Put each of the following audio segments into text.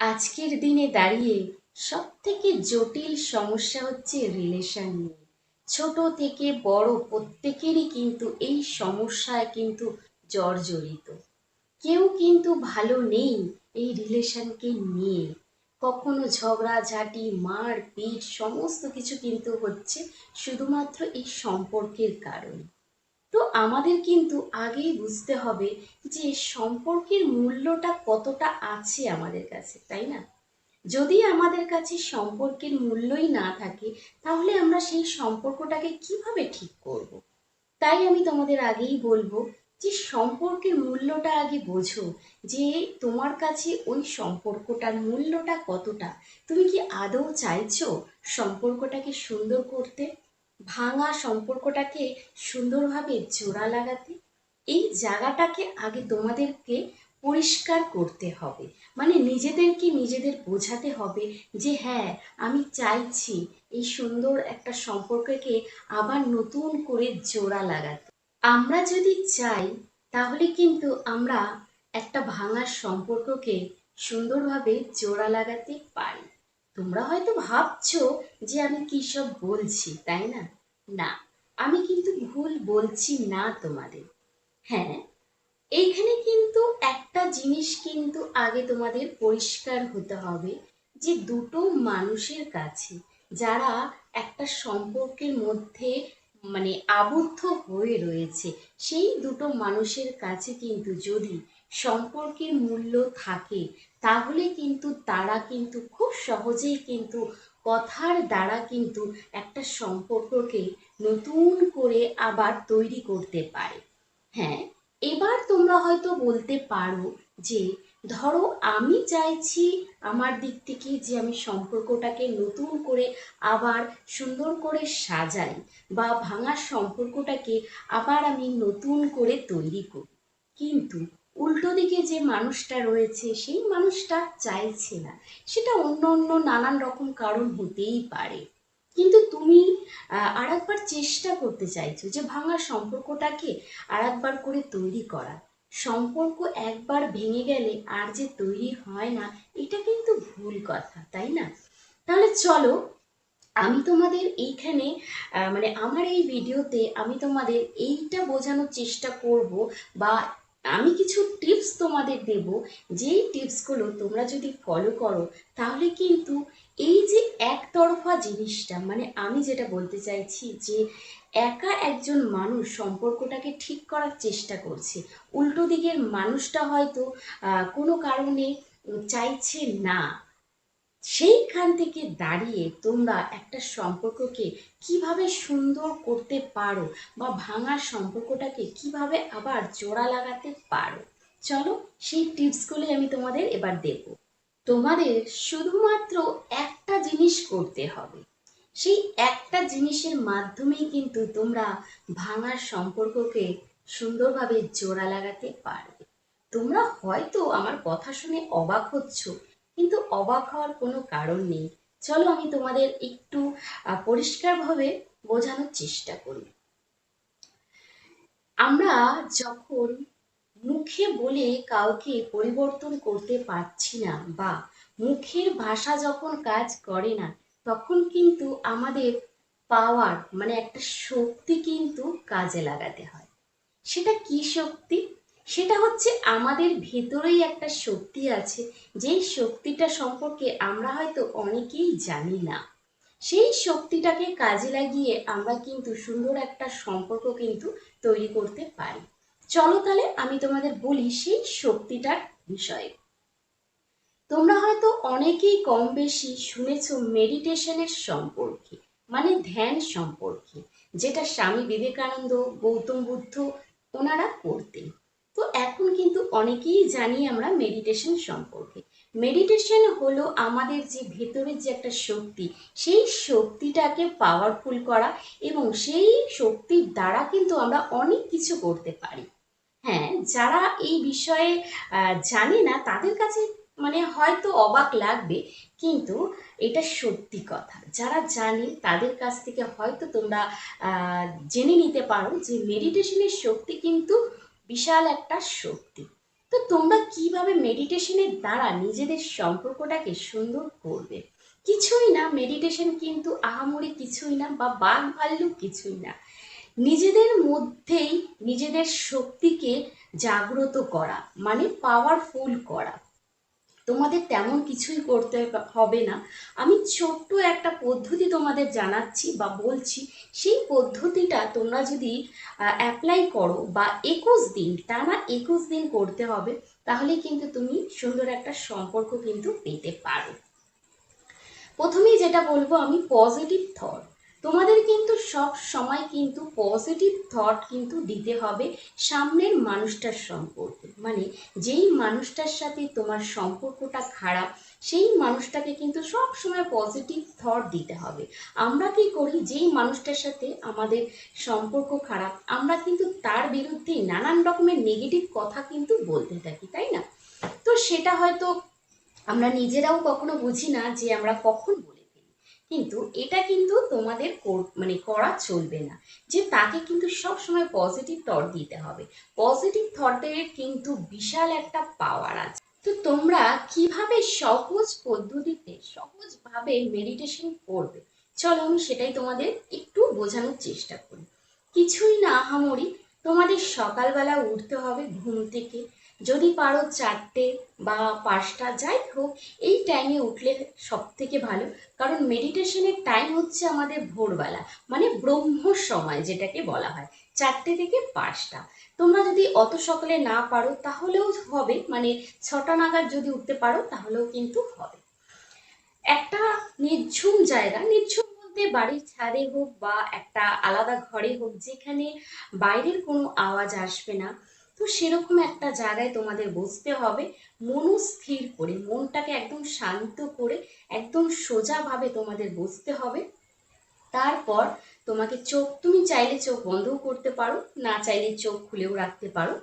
আজকের দিনে দাঁড়িয়ে সব থেকে জটিল সমস্যা হচ্ছে রিলেশন নিয়ে। ছোট থেকে বড় প্রত্যেকেরই কিন্তু এই সমস্যায় কিন্তু জর্জরিত কেউ কিন্তু ভালো নেই এই রিলেশনকে নিয়ে। কখনো ঝগড়াঝাটি মার, পিট, সমস্ত কিছু কিন্তু হচ্ছে শুধুমাত্র এই সম্পর্কের কারণে। তো আমাদের কিন্তু আগেই বুঝতে হবে যে সম্পর্কের মূল্যটা কতটা আছে আমাদের কাছে, তাই না? যদি আমাদের কাছে সম্পর্কের মূল্যই না থাকে, তাহলে আমরা সেই সম্পর্কটাকে কীভাবে ঠিক করব। তাই আমি তোমাদের আগেই বলব যে সম্পর্কের মূল্যটা আগে বোঝো যে তোমার কাছে ওই সম্পর্কটার মূল্যটা কতটা। তুমি কি আদৌ চাইছো সম্পর্কটাকে সুন্দর করতে? ভাঙা সম্পর্কটাকে সুন্দরভাবে জোড়া লাগাতে, এই জায়গাটাকে আগে তোমাদেরকে পরিষ্কার করতে হবে। মানে নিজেদেরকে নিজেদের বোঝাতে হবে যে হ্যাঁ আমি চাইছি এই সুন্দর একটা সম্পর্ককে আবার নতুন করে জোড়া লাগাতে। আমরা যদি চাই, তাহলে কিন্তু আমরা একটা ভাঙার সম্পর্ককে সুন্দরভাবে জোড়া লাগাতে পারি। তোমরা হয়তো ভাবছ যে আমি কী সব বলছি, তাই না? না, আমি কিন্তু ভুল বলছি না তোমাদের। হ্যাঁ এইখানে কিন্তু একটা জিনিস কিন্তু আগে তোমাদের পরিষ্কার হতে হবে যে দুটো মানুষের কাছে যারা একটা সম্পর্কের মধ্যে মানে আবদ্ধ হয়ে রয়েছে, সেই দুটো মানুষের কাছে কিন্তু যদি সম্পর্কের মূল্য থাকে, তাহলে কিন্তু তারা কিন্তু খুব সহজেই কিন্তু কথার দ্বারা কিন্তু একটা সম্পর্ককে নতুন করে আবার তৈরি করতে পারে। হ্যাঁ এবার তোমরা হয়তো বলতে পারো যে, ধরো আমি চাইছি আমার দিক থেকে যে আমি সম্পর্কটাকে নতুন করে আবার সুন্দর করে সাজাই বা ভাঙার সম্পর্কটাকে আবার আমি নতুন করে তৈরি করি। কিন্তু উল্টো দিকে যে মানুষটা রয়েছে, সেই মানুষটা চাইছে না। সেটা অন্য অন্য নানান রকম কারণ হতেই পারে। কিন্তু তুমি আর একবার চেষ্টা করতে চাইছো যে ভাঙা সম্পর্কটাকে আর একবার করে তৈরি করা। সম্পর্ক একবার ভেঙে গেলে আর যে তৈরি হয় না, এটা কিন্তু ভুল কথা, তাই না? তাহলে চলো, আমি তোমাদের এইখানে মানে আমার এই ভিডিওতে আমি তোমাদের এইটা বোঝানোর চেষ্টা করব বা আমি কিছু টিপস তোমাদের দেব। যেই টিপসগুলো তোমরা যদি ফলো করো, তাহলে কিন্তু এই যে একতরফা জিনিসটা মানে আমি যেটা বলতে চাইছি যে একা একজন মানুষ সম্পর্কটাকে ঠিক করার চেষ্টা করছে। উল্টো দিকের মানুষটা হয়তো কোনো কারণে চাইছে না। সেইখান থেকে দাঁড়িয়ে তোমরা একটা সম্পর্ককে কীভাবে সুন্দর করতে পারো বা ভাঙা সম্পর্কটাকে কীভাবে আবার জোড়া লাগাতে পারো? চলো সেই টিপসগুলি আমি তোমাদের এবার দেব। তোমাদের শুধুমাত্র একটা জিনিস করতে হবে। সেই একটা জিনিসের মাধ্যমেই কিন্তু তোমরা ভাঙার সম্পর্ককে সুন্দরভাবে জোড়া লাগাতে পারবে। তোমরা হয়তো আমার কথা শুনে অবাক হচ্ছ কিন্তু অবাক হওয়ার কোনো কারণ নেই। চলো আমি তোমাদের একটু পরিষ্কারভাবে বোঝানোর চেষ্টা করি। আমরা যখন মুখে বলে কাউকে পরিবর্তন করতে পারছি না বা মুখের ভাষা যখন কাজ করে না, তখন কিন্তু আমাদের পাওয়ার মানে একটা শক্তি কিন্তু কাজে লাগাতে হয়। সেটা কি শক্তি? সেটা হচ্ছে আমাদের ভেতরেই একটা শক্তি আছে। যেই শক্তিটা সম্পর্কে আমরা হয়তো অনেকেই জানি না। সেই শক্তিটাকে কাজে লাগিয়ে আমরা কিন্তু সুন্দর একটা সম্পর্ক কিন্তু তৈরি করতে পারি। চলো তাহলে আমি তোমাদের বলি সেই শক্তিটার বিষয়ে। তোমরা হয়তো অনেকেই কম বেশি শুনেছ মেডিটেশনের সম্পর্কে মানে ধ্যান সম্পর্কে, যেটা স্বামী বিবেকানন্দ, গৌতম বুদ্ধ ওনারা করতেন। তো এখন কিন্তু অনেকেই জানি আমরা মেডিটেশন সম্পর্কে। মেডিটেশন হলো আমাদের যে ভেতরের যে একটা শক্তি, সেই শক্তিটাকে পাওয়ারফুল করা এবং সেই শক্তির দ্বারা কিন্তু আমরা অনেক কিছু করতে পারি। হ্যাঁ যারা এই বিষয়ে জানে না, তাদের কাছে মানে হয়তো অবাক লাগবে, কিন্তু এটা সত্যি কথা। যারা জানে, তাদের কাছ থেকে হয়তো তোমরা জেনে নিতে পারো যে মেডিটেশনের শক্তি কিন্তু বিশাল একটা শক্তি। তো তোমরা কীভাবে মেডিটেশনের দ্বারা নিজেদের সম্পর্কটাকে সুন্দর করবে? কিছুই না মেডিটেশন কিন্তু আহামরি কিছুই না বা বাঘ ভাল্লুক কিছুই না। নিজেদের মধ্যেই নিজেদের শক্তিকে জাগ্রত করা মানে পাওয়ারফুল করা। তোমাদের তেমন কিছুই করতে হবে না। আমি ছোট্ট একটা পদ্ধতি তোমাদের জানাচ্ছি বা বলছি, সেই পদ্ধতিটা তোমরা যদি অ্যাপ্লাই করো বা একুশ দিন টানা একুশ দিন করতে হবে, তাহলে কিন্তু তুমি সুন্দর একটা সম্পর্ক কিন্তু পেতে পারো। প্রথমেই যেটা বলব আমি পজিটিভ থট তোমাদের কিন্তু সব সময় কিন্তু পজিটিভ থট কিন্তু দিতে হবে সামনের মানুষটার সম্পর্কে। মানে যেই মানুষটার সাথে তোমার সম্পর্কটা খারাপ, সেই মানুষটাকে কিন্তু সব সময় পজিটিভ থট দিতে হবে। আমরা কি করি? যেই মানুষটার সাথে আমাদের সম্পর্ক খারাপ, আমরা কিন্তু তার বিরুদ্ধে নানান রকমের নেগেটিভ কথা কিন্তু বলতে থাকি, তাই না? তো সেটা হয়তো আমরা নিজেরাও কখনো বুঝি না যে আমরা কখন বলে কিন্তু এটা কিন্তু তোমাদের মানে করা চলবে না। যে তাকে কিন্তু সব সময় পজিটিভ থট দিতে হবে। পজিটিভ থটের কিন্তু বিশাল একটা পাওয়ার আছে। তো তোমরা কীভাবে সহজ পদ্ধতিতে, সহজভাবে মেডিটেশন করবে? চলো আমি সেটাই তোমাদের একটু বোঝানোর চেষ্টা করি। কিছুই না আহামরি তোমাদের সকালবেলা উঠতে হবে ঘুম থেকে। যদি পারো চারটে বা পাঁচটা, যাই হোক, এই টাইমে উঠলে সব থেকে ভালো। কারণ মেডিটেশনের টাইম হচ্ছে আমাদের ভোরবেলা মানে ব্রহ্ম সময় যেটাকে বলা হয়, চারটে থেকে পাঁচটা। তোমরা যদি অত সকালে না পারো, তাহলেও হবে মানে ছটা নাগাদ যদি উঠতে পারো, তাহলেও কিন্তু হবে। একটা নির্ঝুম জায়গা, নির্ঝুম বলতে বাড়ির ছাদে হোক বা একটা আলাদা ঘরে হোক, যেখানে বাইরের কোনো আওয়াজ আসবে না তো সেরকম একটা জায়গায় তোমাদের বসতে হবে মনস্থির করে, মনটাকে একদম শান্ত করে, একদম সোজাভাবে তোমাদের বসতে হবে। তারপর তোমাকে চোখ, তুমি চাইলে চোখ বন্ধও করতে পারো, না চাইলে চোখ খুলেও রাখতে পারো।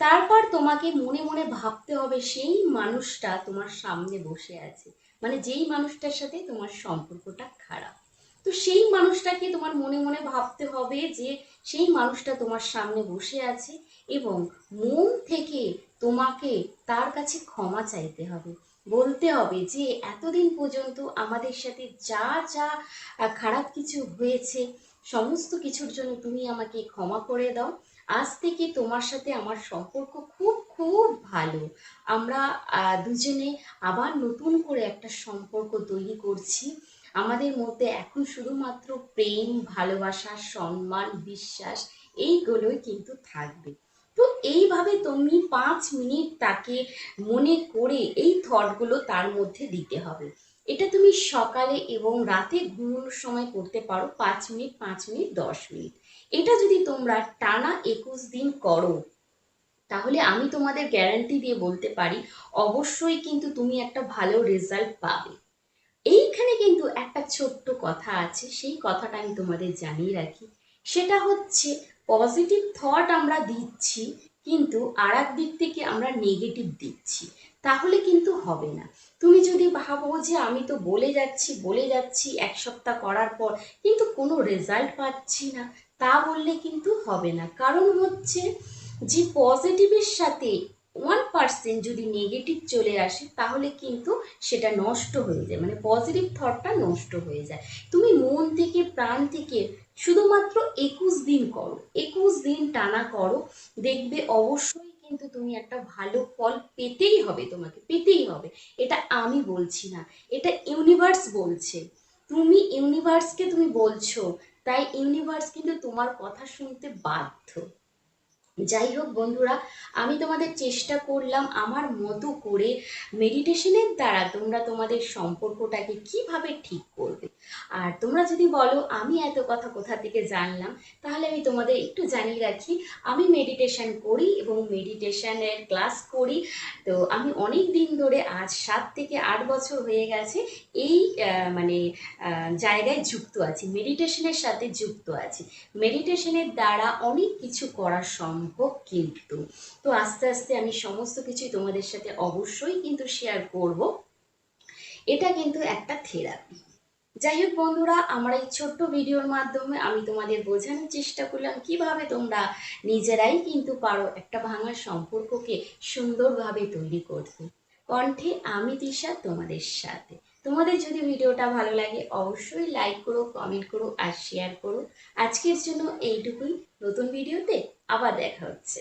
তারপর তোমাকে মনে মনে ভাবতে হবে, সেই মানুষটা তোমার সামনে বসে আছে মানে যেই মানুষটার সাথে তোমার সম্পর্কটা খারাপ। তো সেই মানুষটাকে তোমার মনে মনে ভাবতে হবে যে সেই মানুষটা তোমার সামনে বসে আছে এবং মন থেকে তোমাকে তার কাছে ক্ষমা চাইতে হবে। বলতে হবে যে এতদিন পর্যন্ত আমাদের সাথে যা যা খারাপ কিছু হয়েছে, সমস্ত কিছুর জন্য তুমি আমাকে ক্ষমা করে দাও। আজ থেকে তোমার সাথে আমার সম্পর্ক খুব খুব ভালো। আমরা দুজনে আবার নতুন করে একটা সম্পর্ক তৈরি করছি। আমাদের মধ্যে এখন শুধুমাত্র প্রেম, ভালোবাসা, সম্মান, বিশ্বাস এইগুলোই কিন্তু থাকবে। তো এইভাবে তুমি পাঁচ মিনিট তাকে মনে করে এই থটগুলো তার মধ্যে দিতে হবে। এটা তুমি সকালে এবং রাতে ঘুমানোর সময় করতে পারো, পাঁচ মিনিট পাঁচ মিনিট, দশ মিনিট। এটা যদি তোমরা টানা একুশ দিন করো, তাহলে আমি তোমাদের গ্যারান্টি দিয়ে বলতে পারি, অবশ্যই কিন্তু তুমি একটা ভালো রেজাল্ট পাবে। এইখানে কিন্তু একটা ছোট্ট কথা আছে, সেই কথাটা আমি তোমাদের জানিয়ে রাখি। সেটা হচ্ছে পজিটিভ থট আমরা দিচ্ছি, কিন্তু আর দিক থেকে আমরা নেগেটিভ দিচ্ছি। তাহলে কিন্তু হবে না। তুমি যদি ভাবো যে আমি তো বলে যাচ্ছি বলে যাচ্ছি, এক সপ্তাহ করার পর, কিন্তু কোনো রেজাল্ট পাচ্ছি না, তা বললে কিন্তু হবে না। কারণ হচ্ছে, যে পজিটিভের সাথে ওয়ান পার্সেন্ট যদি নেগেটিভ চলে আসে, তাহলে কিন্তু সেটা নষ্ট হয়ে যায়। মানে পজিটিভ থটটা নষ্ট হয়ে যায়। তুমি মন থেকে, প্রাণ থেকে শুধুমাত্র একুশ দিন করো। একুশ দিন টানা করো। দেখবে অবশ্যই কিন্তু তুমি একটা ভালো ফল পেতেই হবে তোমাকে, পেতেই হবে। এটা আমি বলছি না, এটা ইউনিভার্স বলছে। তুমি ইউনিভার্সকে তুমি বলছো, তাই ইউনিভার্স কিন্তু তোমার কথা শুনতে বাধ্য। যাই হোক বন্ধুরা, আমি তোমাদের চেষ্টা করলাম আমার মতো করে মেডিটেশনের দ্বারা তোমরা তোমাদের সম্পর্কটাকে কীভাবে ঠিক করবে। আর তোমরা যদি বলো, আমি এত কথা কোথা থেকে জানলাম, তাহলে আমি তোমাদের একটু জানিয়ে রাখি, আমি মেডিটেশন করি এবং মেডিটেশনের ক্লাস করি। তো আমি অনেক দিন ধরে, আজ সাত থেকে আট বছর হয়ে গেছে, এই মানে জায়গায় যুক্ত আছি মেডিটেশনের সাথে যুক্ত আছি। মেডিটেশনের দ্বারা অনেক কিছু করা সম্ভব। কিন্তু। তো আস্তে আস্তে আমি সমস্ত কিছুই তোমাদের সাথে অবশ্যই কিন্তু শেয়ার করব। এটা কিন্তু একটা থেরাপি যাই হোক বন্ধুরা, আমার এই ছোট্ট ভিডিওর মাধ্যমে আমি তোমাদের বোঝানোর চেষ্টা করলাম কীভাবে তোমরা নিজেরাই কিন্তু পারো একটা ভাঙা সম্পর্ককে সুন্দরভাবে তৈরি করতে। কণ্ঠে আমি দিশা তোমাদের সাথে। তোমাদের যদি ভিডিওটা ভালো লাগে অবশ্যই লাইক করো কমেন্ট করো আর শেয়ার করো। আজকের জন্য এইটুকুই। নতুন ভিডিওতে আবার দেখা হচ্ছে।